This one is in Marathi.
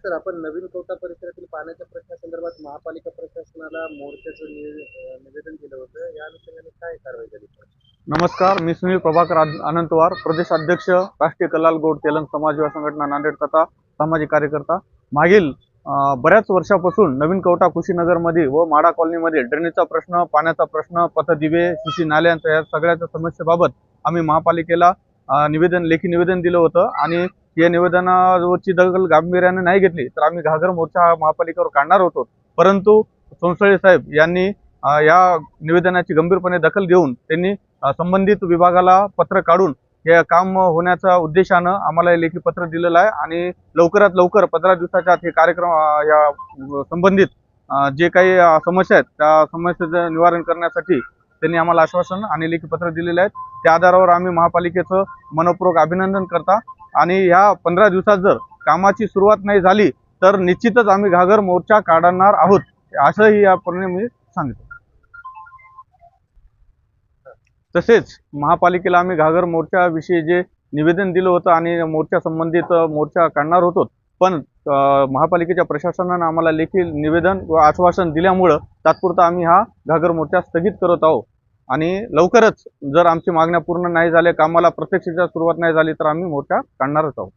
सर आपण नवीन कोटा परिसरातील पाण्याच्या प्रश्नासंदर्भात महापालिका प्रशासनाला मोर्चाचं नि- निवेदन दिलं होतं. या अनुषंगाने काय कारवाई झाली? नमस्कार मी सुनील प्रभाकर आद- अनंतवार प्रदेश अध्यक्ष राष्ट्रीय कलाल गोड तेलंग समाज संघटना नांदेड तथा सामाजिक कार्यकर्ता. मागील अं, बऱ्याच वर्षापासून नवीन कवटा कुशीनगरमध्ये व माडा कॉलनीमध्ये ड्रेनेजचा प्रश्न पाण्याचा प्रश्न पथदिवे शिशी नाल्यांचा या सगळ्याच्या समस्येबाबत आम्ही महापालिकेला अं, निवेदन लेखी निवेदन दिलं होतं. आणि या निवेदनावरची दखल गांभीर्याने नाही घेतली तर आम्ही घागर मोर्चा हा महापालिकेवर काढणार होतो. परंतु सोनसळे साहेब यांनी या निवेदनाची गंभीरपणे दखल घेऊन त्यांनी संबंधित विभागाला पत्र काढून हे काम होण्याच्या उद्देशानं आम्हाला हे लेखी पत्र दिलेलं आहे आणि लवकरात लवकर पंधरा दिवसाच्या आत हे कार्यक्रम या संबंधित जे काही समस्या आहेत त्या समस्येचं निवारण करण्यासाठी त्यांनी आम्हाला आश्वासन आणि लेखी पत्र दिलेले आहेत त्या आधारावर आम्ही महापालिकेचं मनपूर्वक अभिनंदन करता. आणि ह्या पंधरा दिवसात जर कामाची सुरुवात नाही झाली तर निश्चितच आम्ही घागर मोर्चा काढणार आहोत. असंही याप्रमाणे मी सांगतो तसेच महापालिकेला आम्ही घागर मोर्चाविषयी जे निवेदन दिलं होतं आणि मोर्चा संबंधित मोर्चा काढणार होतो पण महापालिकेच्या प्रशासनानं आम्हाला लेखी निवेदन व आश्वासन दिल्यामुळं तात्पुरता आम्ही हा घागर मोर्चा स्थगित करत आहोत. आणि लवकरच जर आमची मागण्या पूर्ण नाही झाल्या कामाला प्रत्यक्षाच्या सुरुवात नाही झाली तर आम्ही मोर्चा काढणारच आहोत.